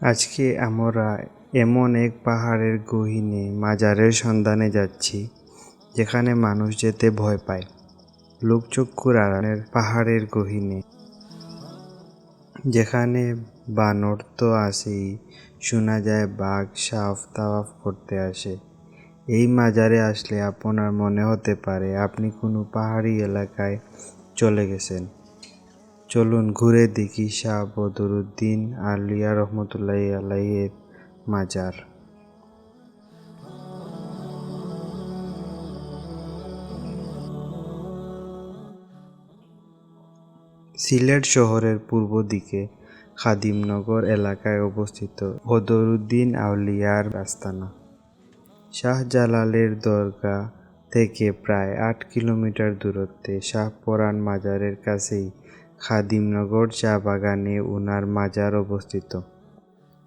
আজকে আমরা এমন এক পাহাড়ের গহীনে মাজারের সন্ধানে যাচ্ছি, যেখানে মানুষ যেতে ভয় পায়। লোকচক্ষুর আড়ালের পাহাড়ের গহীনে যেখানে বানর তো আসেই শোনা যায় বাঘ সাফ তাওয়াফ করতে আসে। এই মাজারে আসলে আপনার মনে হতে পারে আপনি কোনো পাহাড়ি এলাকায় চলে গেছেন। চলুন ঘুরে দেখি শাহ বদরুদ্দিন আলিয়া রহমতুল্লাহ আলাইয়ের মাজার। সিলেট শহরের পূর্ব দিকে খাদিমনগর এলাকায় অবস্থিত বদরুদ্দিন আউলিয়ার আস্তানা শাহজালালের দরগা থেকে প্রায় আট কিলোমিটার দূরত্বে শাহপরান মাজারের কাছেই খাদিমনগর চা বাগানে উনার মাজার অবস্থিত।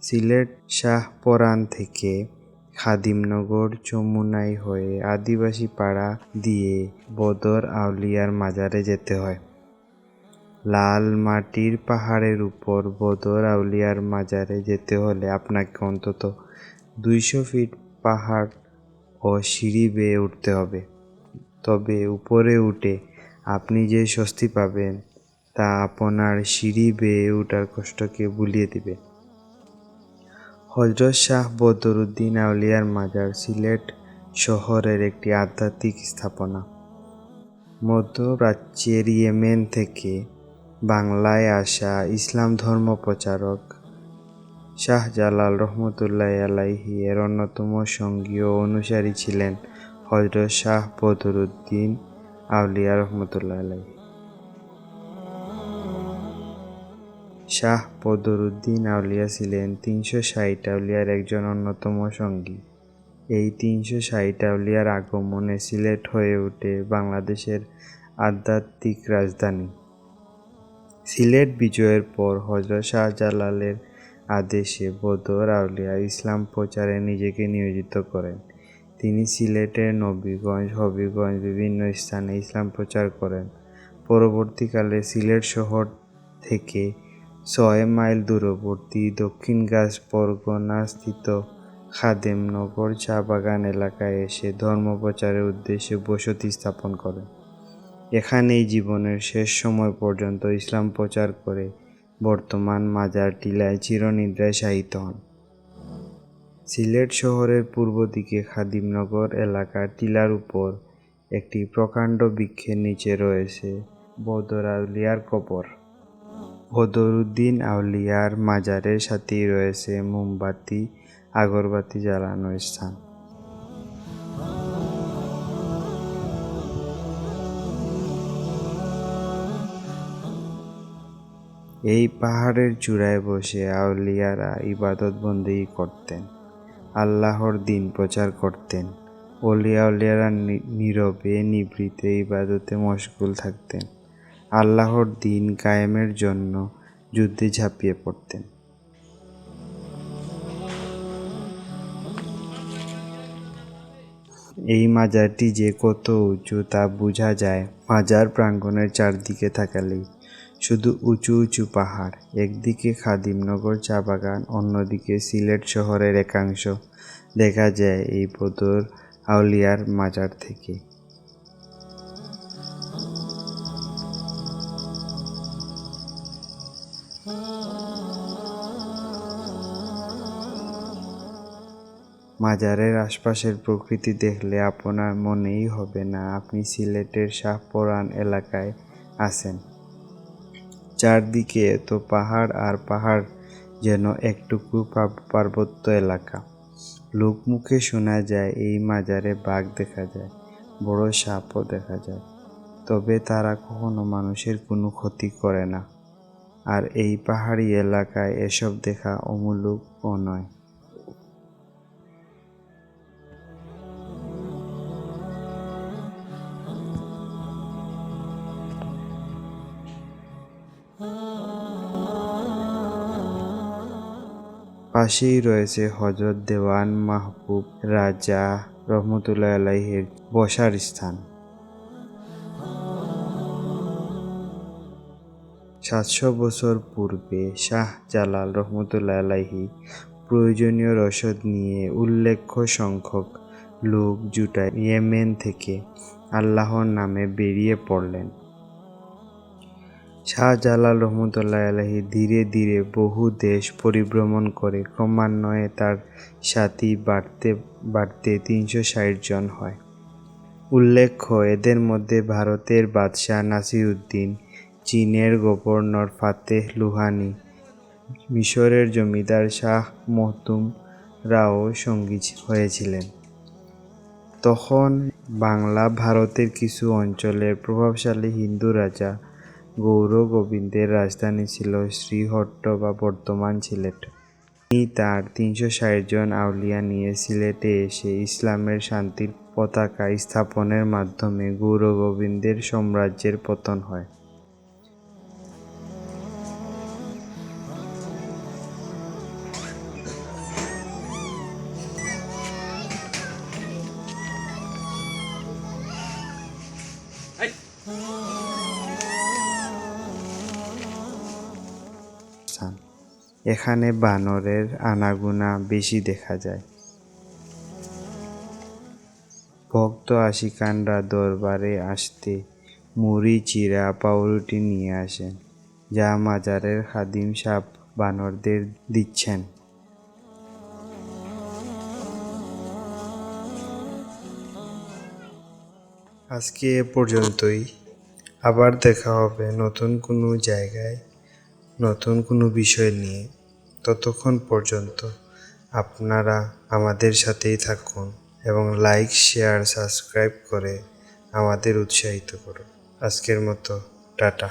সিলেট শাহপরান থেকে খাদিমনগর চমুনাই হয়ে আদিবাসী পাড়া দিয়ে বদর আউলিয়ার মাজারে যেতে হয়। লাল মাটির পাহাড়ের উপর বদর আউলিয়ার মাজারে যেতে হলে আপনাকে অন্তত দুইশো ফিট পাহাড় ও সিঁড়ি বেয়ে উঠতে হবে। তবে উপরে উঠে আপনি যে স্বস্তি পাবেন তা আপনার সিঁড়ি বেয়ে ওঠার কষ্টকে ভুলিয়ে দিবে। হজরত শাহ বদরুদ্দিন আউলিয়ার মাজার সিলেট শহরের একটি আধ্যাত্মিক স্থাপনা। মধ্যপ্রাচ্যের ইয়েমেন থেকে বাংলায় আসা ইসলাম ধর্ম প্রচারক শাহজালাল রহমতুল্লাহ আলাইহি এর অন্যতম সঙ্গী ও অনুসারী ছিলেন হজরত শাহ বদরুদ্দিন আউলিয়া রহমতুল্লাহ আলাইহি। শাহ বদরুদ্দিন আউলিয়া ছিলেন তিনশো ষাট আউলিয়ার একজন অন্যতম সঙ্গী। এই তিনশো ষাট আউলিয়ার আগমনে সিলেট হয়ে ওঠে বাংলাদেশের আধ্যাত্মিক রাজধানী। সিলেট বিজয়ের পর হজরত শাহজালালের আদেশে বদর আউলিয়া ইসলাম প্রচারে নিজেকে নিয়োজিত করেন। তিনি সিলেটের নবীগঞ্জ, হবিগঞ্জ বিভিন্ন স্থানে ইসলাম প্রচার করেন। পরবর্তীকালে সিলেট শহর থেকে ছয় মাইল দূরবর্তী দক্ষিণগাছ পরগনাস্থিত খাদেমনগর চা বাগান এলাকায় এসে ধর্ম প্রচারের উদ্দেশ্যে বসতি স্থাপন করেন এখানেই জীবনের শেষ সময় পর্যন্ত ইসলাম প্রচার করে বর্তমান মাজার টিলায় চিরনিদ্রায় শায়িত হন। সিলেট শহরের পূর্ব দিকে খাদিমনগর এলাকার টিলার উপর একটি প্রকাণ্ড বৃক্ষের নিচে রয়েছে বদর আউলিয়ার কবর। বদরুদ্দিন আউলিয়ার মাজারের সাথেই রয়েছে মোমবাতি, আগরবাতি জ্বালানোর স্থান। এই পাহাড়ের চূড়ায় বসে আউলিয়ারা ইবাদত বন্দেই করতেন, আল্লাহর দিন প্রচার করতেন। অলিয়া উলিয়ারা নীরবে নিবৃতে ইবাদতে মশগুল থাকতেন। আল্লাহর দিন কায়েমের জন্য যুদ্ধে ঝাঁপিয়ে পড়তেন। এই মাজারটি যে কত উঁচু তা বোঝা যায় মাজার প্রাঙ্গণের চারদিকে থাকালেই। শুধু উঁচু উঁচু পাহাড়, একদিকে খাদিমনগর চা বাগান, অন্যদিকে সিলেট শহরের একাংশ। দেখা যায় এই বদর আউলিয়ার মাজার থেকে। মাজারের আশপাশের প্রকৃতি দেখলে আপনার মনেই হবে না, আপনি সিলেটের শাহপরান এলাকায় আছেন। চারদিকে এত পাহাড় আর পাহাড় যেন একটুকু পার্বত্য এলাকা। লোকমুখে শোনা যায়, এই মাজারে বাঘ দেখা যায়, বড় সাপও দেখা যায়। তবে তারা কখনো মানুষের কোনো ক্ষতি করে না। আর এই পাহাড়ি এলাকায় এসব দেখা অমূলকও নয়। পাশেই রয়েছে হজরত দেওয়ান মাহবুব রাজা রহমতুল্লাহ আলাইহের বসার স্থান। সাতশো বছর পূর্বে শাহ জালাল রহমতুল্লাহ প্রয়োজনীয় রসদ নিয়ে উল্লেখ্য সংখ্যক লোক জুটায় ইয়েমেন থেকে আল্লাহর নামে বেরিয়ে পড়লেন। শাহজালাল রহমতুল্লাহ আলহী ধীরে ধীরে বহু দেশ পরিভ্রমণ করে ক্রমান্বয়ে তার সাথী বাড়তে বাড়তে তিনশো ষাট জন হয়। উল্লেখ্য, এদের মধ্যে ভারতের বাদশাহ নাসিরুদ্দিন চীনের গভর্নর ফাতেহ লুহানি, মিশরের জমিদার শাহ মহতুম রাও সঙ্গী হয়েছিলেন। তখন বাংলা ভারতের কিছু অঞ্চলের প্রভাবশালী হিন্দু রাজা গৌর গোবিন্দের রাজধানী ছিল শ্রীহট্ট বা বর্তমান সিলেট। তিনি তার তিনশো ষাট জন আউলিয়া নিয়ে সিলেটে এসে ইসলামের শান্তির পতাকা স্থাপনের মাধ্যমে গৌর গোবিন্দের সাম্রাজ্যের পতন হয়। এখানে বানরের আনাগোনা বেশি দেখা যায়। ভক্ত আশিকানরা দরবারে আসতে মুড়ি, চিরা, পাউরুটি নিয়ে আসেন, যা মাজারের খাদিম সাপ বানরদের দিচ্ছেন। আজকে এ পর্যন্তই। আবার দেখা হবে নতুন কোনো জায়গায়, নতুন কোনো বিষয় নিয়ে। ততক্ষণ পর্যন্ত আপনারা আমাদের সাথেই থাকুন এবং লাইক, শেয়ার, সাবস্ক্রাইব করে আমাদের উৎসাহিত করুন। আজকের মতো, টাটা।